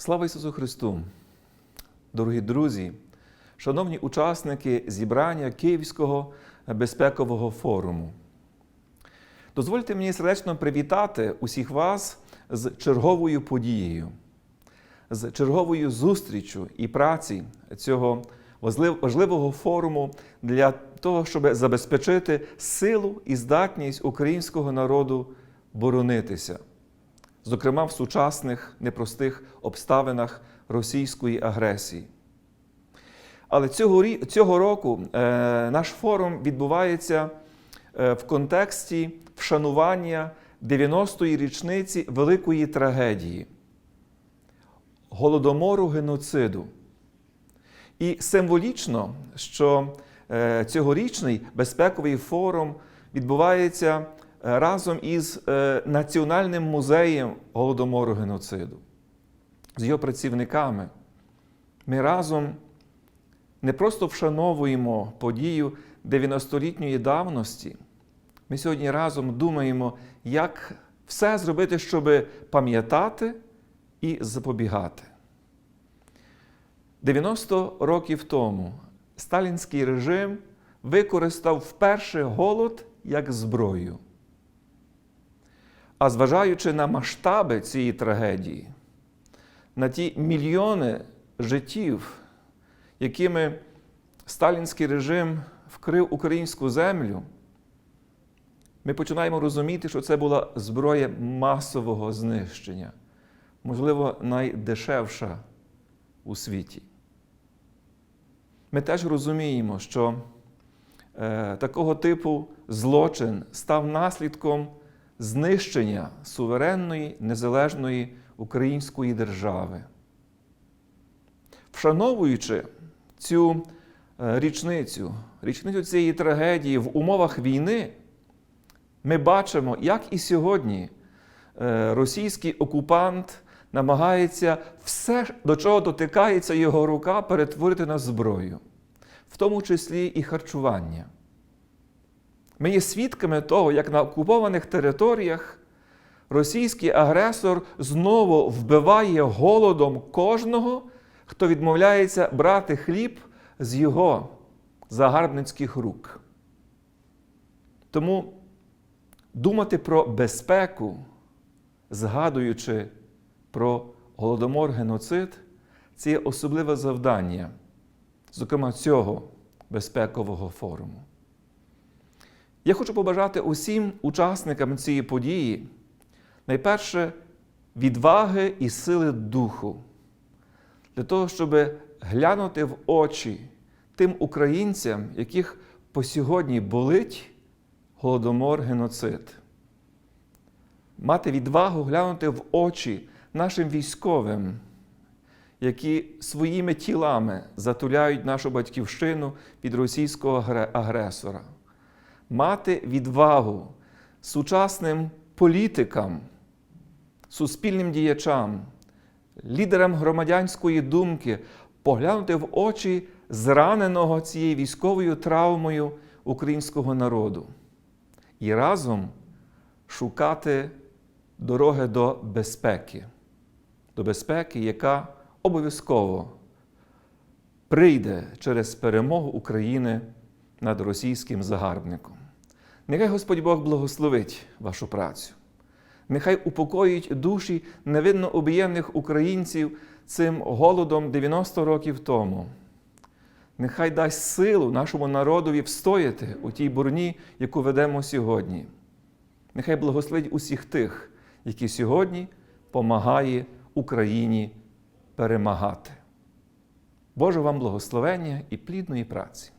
Слава Ісусу Христу! Дорогі друзі, шановні учасники зібрання Київського безпекового форуму. Дозвольте мені сердечно привітати усіх вас з черговою подією, з черговою зустрічю і праці цього важливого форуму для того, щоб забезпечити силу і здатність українського народу боронитися зокрема в сучасних непростих обставинах російської агресії. Але цього, цього року е, наш форум відбувається е, в контексті вшанування 90-ї річниці великої трагедії голодомору геноциду. І символічно, що е, цьогорічний безпековий форум відбувається разом із е, Національним музеєм голодомору геноциду, з його працівниками. Ми разом не просто вшановуємо подію 90-літньої давності. Ми сьогодні разом думаємо, як все зробити, щоб пам'ятати і запобігати. 90 років тому сталінський режим використав вперше голод як зброю. А зважаючи на масштаби цієї трагедії, на ті мільйони життів, якими сталінський режим вкрив українську землю, ми починаємо розуміти, що це була зброя масового знищення, можливо, найдешевша у світі. Ми теж розуміємо, що е, такого типу злочин став наслідком знищення суверенної незалежної української держави. Вшановуючи цю е, річницю, річницю цієї трагедії в умовах війни, ми бачимо, як і сьогодні е, російський окупант намагається все, до чого дотикається його рука, перетворити на зброю, в тому числі і харчування. Ми є свідками того, як на окупованих територіях російський агресор знову вбиває голодом кожного, хто відмовляється брати хліб з його загарбницьких рук. Тому думати про безпеку, згадуючи про голодомор геноцид, це є особливе завдання, зокрема цього безпекового форуму. Я хочу побажати усім учасникам цієї події найперше відваги і сили духу, для того, щоб глянути в очі тим українцям, яких по сьогодні болить голодомор геноцид. Мати відвагу глянути в очі нашим військовим, які своїми тілами затуляють нашу батьківщину від російського агресора. Мати відвагу сучасним політикам, суспільним діячам, лідерам громадянської думки поглянути в очі зраненого цією військовою травмою українського народу і разом шукати дороги до безпеки, до безпеки, яка обов'язково прийде через перемогу України над російським загарбником. Нехай Господь Бог благословить вашу працю. Нехай упокоїть душі невинно об'ємних українців цим голодом 90 років тому. Нехай дасть силу нашому народові встояти у тій бурні, яку ведемо сьогодні. Нехай благословить усіх тих, які сьогодні помагає Україні перемагати. Боже вам благословення і плідної праці.